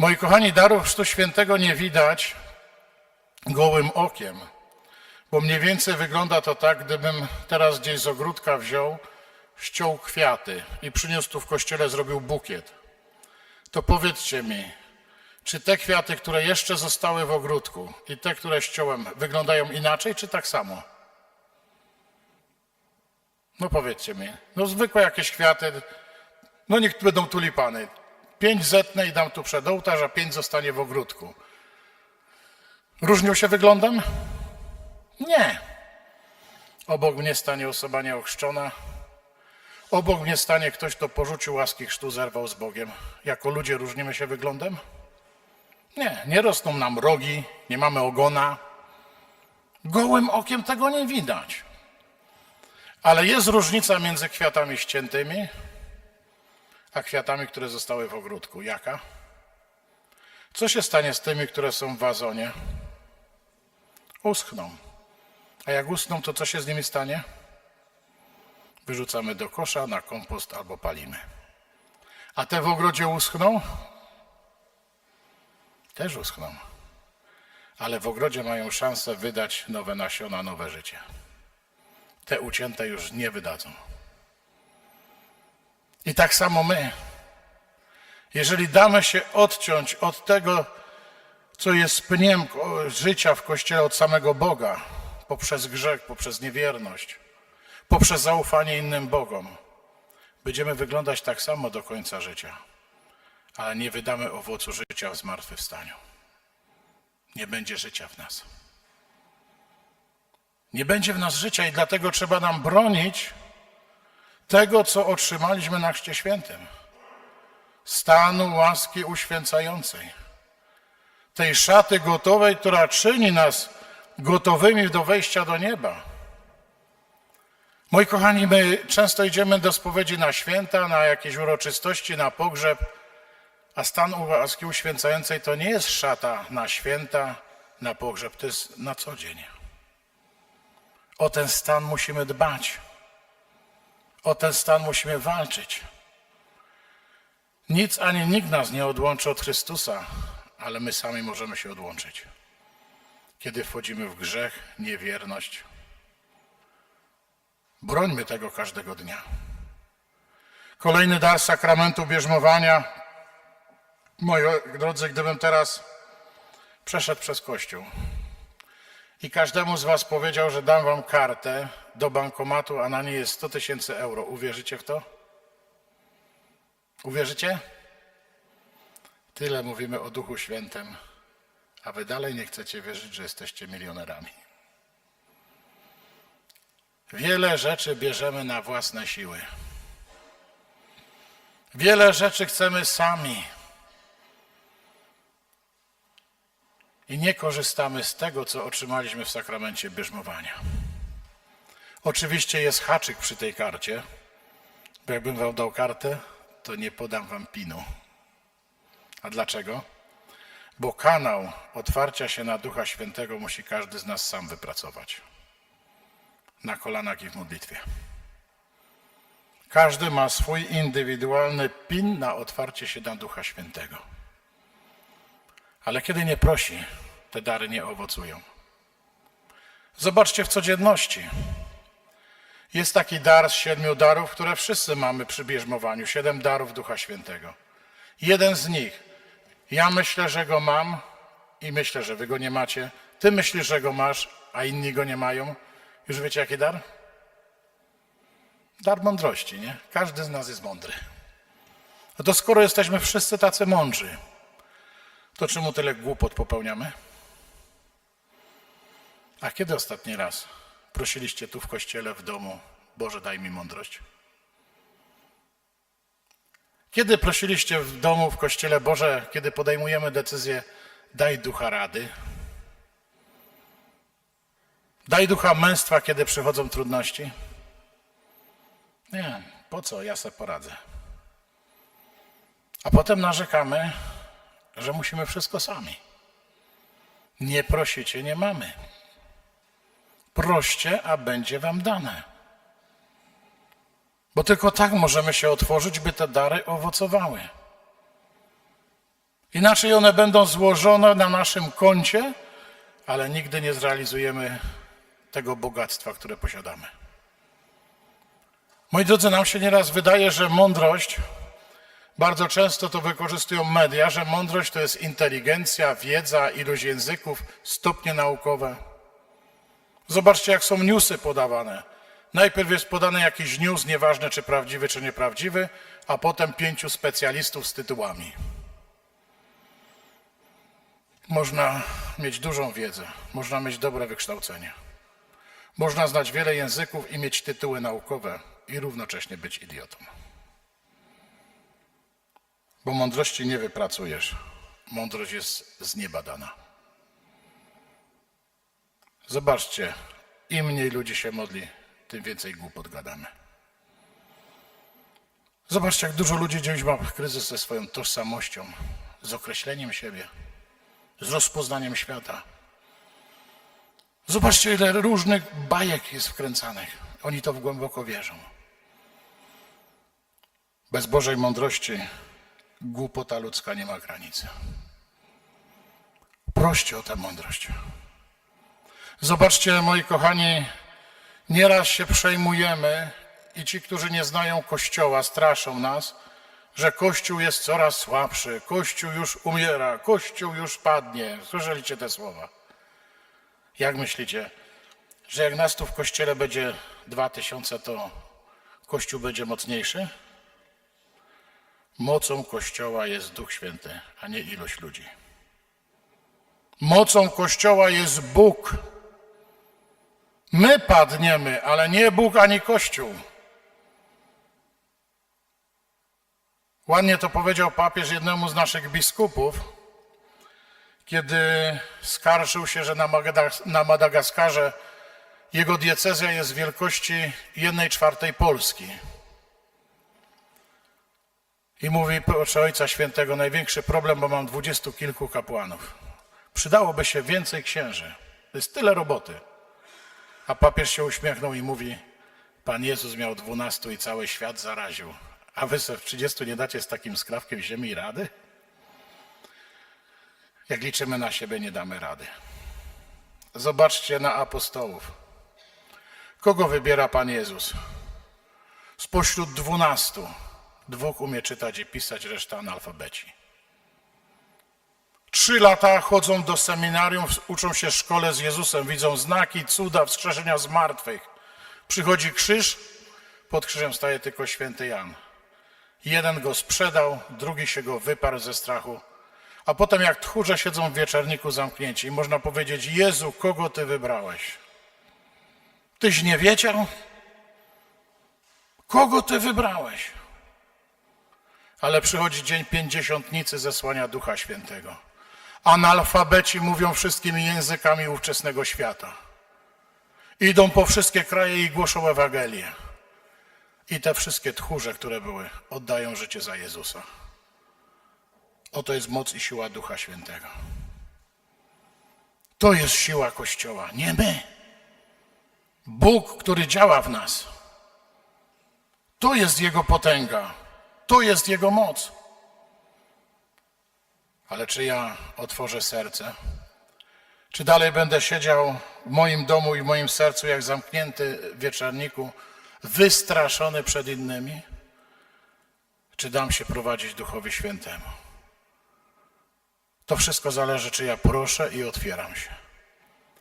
Moi kochani, darów Chrztu Świętego nie widać gołym okiem, bo mniej więcej wygląda to tak, gdybym teraz gdzieś z ogródka wziął, ściął kwiaty i przyniósł tu w kościele, zrobił bukiet. To powiedzcie mi, czy te kwiaty, które jeszcze zostały w ogródku i te, które ściąłem, wyglądają inaczej, czy tak samo? No powiedzcie mi. No zwykłe jakieś kwiaty, no niech będą tulipany. Pięć zetnę i dam tu przed ołtarz, a pięć zostanie w ogródku. Różnią się wyglądem? Nie. Obok mnie stanie osoba nieochrzczona. Obok mnie stanie ktoś, kto porzucił łaski chrztu, zerwał z Bogiem. Jako ludzie różnimy się wyglądem? Nie, nie rosną nam rogi, nie mamy ogona. Gołym okiem tego nie widać. Ale jest różnica między kwiatami ściętymi, a kwiatami, które zostały w ogródku. Jaka? Co się stanie z tymi, które są w wazonie? Uschną. A jak uschną, to co się z nimi stanie? Wyrzucamy do kosza, na kompost albo palimy. A te w ogrodzie uschną? Też uschną. Ale w ogrodzie mają szansę wydać nowe nasiona, nowe życie. Te ucięte już nie wydadzą. I tak samo my. Jeżeli damy się odciąć od tego, co jest pniem życia w Kościele od samego Boga, poprzez grzech, poprzez niewierność, poprzez zaufanie innym Bogom, będziemy wyglądać tak samo do końca życia, ale nie wydamy owocu życia w zmartwychwstaniu. Nie będzie życia w nas. Nie będzie w nas życia i dlatego trzeba nam bronić tego, co otrzymaliśmy na Chrzcie Świętym. Stanu łaski uświęcającej. Tej szaty gotowej, która czyni nas gotowymi do wejścia do nieba. Moi kochani, my często idziemy do spowiedzi na święta, na jakieś uroczystości, na pogrzeb, a stan łaski uświęcającej to nie jest szata na święta, na pogrzeb, to jest na co dzień. O ten stan musimy dbać. O ten stan musimy walczyć. Nic ani nikt nas nie odłączy od Chrystusa, ale my sami możemy się odłączyć. Kiedy wchodzimy w grzech, niewierność. Brońmy tego każdego dnia. Kolejny dar sakramentu bierzmowania. Moi drodzy, gdybym teraz przeszedł przez Kościół i każdemu z Was powiedział, że dam Wam kartę do bankomatu, a na niej jest 100 tysięcy euro, uwierzycie w to? Uwierzycie? Tyle mówimy o Duchu Świętym, a Wy dalej nie chcecie wierzyć, że jesteście milionerami. Wiele rzeczy bierzemy na własne siły. Wiele rzeczy chcemy sami. I nie korzystamy z tego, co otrzymaliśmy w sakramencie bierzmowania. Oczywiście jest haczyk przy tej karcie, bo jakbym wam dał kartę, to nie podam wam pinu. A dlaczego? Bo kanał otwarcia się na Ducha Świętego musi każdy z nas sam wypracować. Na kolanach i w modlitwie. Każdy ma swój indywidualny pin na otwarcie się na Ducha Świętego. Ale kiedy nie prosi, te dary nie owocują. Zobaczcie w codzienności. Jest taki dar z siedmiu darów, które wszyscy mamy przy bierzmowaniu. Siedem darów Ducha Świętego. Jeden z nich. Ja myślę, że go mam i myślę, że wy go nie macie. Ty myślisz, że go masz, a inni go nie mają. Już wiecie, jaki dar? Dar mądrości, nie? Każdy z nas jest mądry. No to skoro jesteśmy wszyscy tacy mądrzy, to czemu tyle głupot popełniamy? A kiedy ostatni raz prosiliście tu w kościele, w domu, Boże, daj mi mądrość? Kiedy prosiliście w domu, w kościele, Boże, kiedy podejmujemy decyzję, daj ducha rady? Daj ducha męstwa, kiedy przychodzą trudności? Nie, po co? Ja se poradzę. A potem narzekamy, że musimy wszystko sami. Nie prosicie, nie mamy. Proście, a będzie wam dane. Bo tylko tak możemy się otworzyć, by te dary owocowały. Inaczej one będą złożone na naszym koncie, ale nigdy nie zrealizujemy tego bogactwa, które posiadamy. Moi drodzy, nam się nieraz wydaje, że mądrość, bardzo często to wykorzystują media, że mądrość to jest inteligencja, wiedza, ilość języków, stopnie naukowe. Zobaczcie, jak są newsy podawane. Najpierw jest podany jakiś news, nieważne czy prawdziwy, czy nieprawdziwy, a potem pięciu specjalistów z tytułami. Można mieć dużą wiedzę, można mieć dobre wykształcenie. Można znać wiele języków i mieć tytuły naukowe i równocześnie być idiotą. Bo mądrości nie wypracujesz. Mądrość jest z nieba dana. Zobaczcie, im mniej ludzi się modli, tym więcej głupot gadamy. Zobaczcie, jak dużo ludzi dziś ma kryzys ze swoją tożsamością, z określeniem siebie, z rozpoznaniem świata. Zobaczcie, ile różnych bajek jest wkręcanych. Oni to głęboko wierzą. Bez Bożej mądrości głupota ludzka nie ma granicy. Proście o tę mądrość. Zobaczcie, moi kochani, nieraz się przejmujemy i ci, którzy nie znają Kościoła, straszą nas, że Kościół jest coraz słabszy, Kościół już umiera, Kościół już padnie. Słyszeliście te słowa? Jak myślicie, że jak nas tu w Kościele będzie dwa tysiące, to Kościół będzie mocniejszy? Mocą Kościoła jest Duch Święty, a nie ilość ludzi. Mocą Kościoła jest Bóg. My padniemy, ale nie Bóg ani Kościół. Ładnie to powiedział papież jednemu z naszych biskupów, kiedy skarżył się, że na, Madagaskarze jego diecezja jest wielkości jednej czwartej Polski. I mówi, proszę Ojca Świętego, największy problem, bo mam dwudziestu kilku kapłanów. Przydałoby się więcej księży. To jest tyle roboty. A papież się uśmiechnął i mówi, Pan Jezus miał dwunastu i cały świat zaraził. A wy w trzydziestu nie dacie z takim skrawkiem ziemi rady? Jak liczymy na siebie, nie damy rady. Zobaczcie na apostołów. Kogo wybiera Pan Jezus? Spośród dwunastu dwóch umie czytać i pisać, reszta analfabeci. Trzy lata chodzą do seminarium, uczą się w szkole z Jezusem, widzą znaki, cuda, wskrzeszenia z martwych. Przychodzi krzyż, pod krzyżem staje tylko święty Jan. Jeden go sprzedał, drugi się go wyparł ze strachu, a potem jak tchórze siedzą w wieczorniku zamknięci i można powiedzieć, Jezu, kogo Ty wybrałeś? Tyś nie wiedział? Kogo Ty wybrałeś? Ale przychodzi dzień pięćdziesiątnicy zesłania Ducha Świętego. Analfabeci mówią wszystkimi językami ówczesnego świata. Idą po wszystkie kraje i głoszą Ewangelię. I te wszystkie tchórze, które były, oddają życie za Jezusa. Oto jest moc i siła Ducha Świętego. To jest siła Kościoła, nie my. Bóg, który działa w nas. To jest Jego potęga. To jest Jego moc. Ale czy ja otworzę serce? Czy dalej będę siedział w moim domu i w moim sercu, jak zamknięty w wieczorniku, wystraszony przed innymi? Czy dam się prowadzić Duchowi Świętemu? To wszystko zależy, czy ja proszę i otwieram się.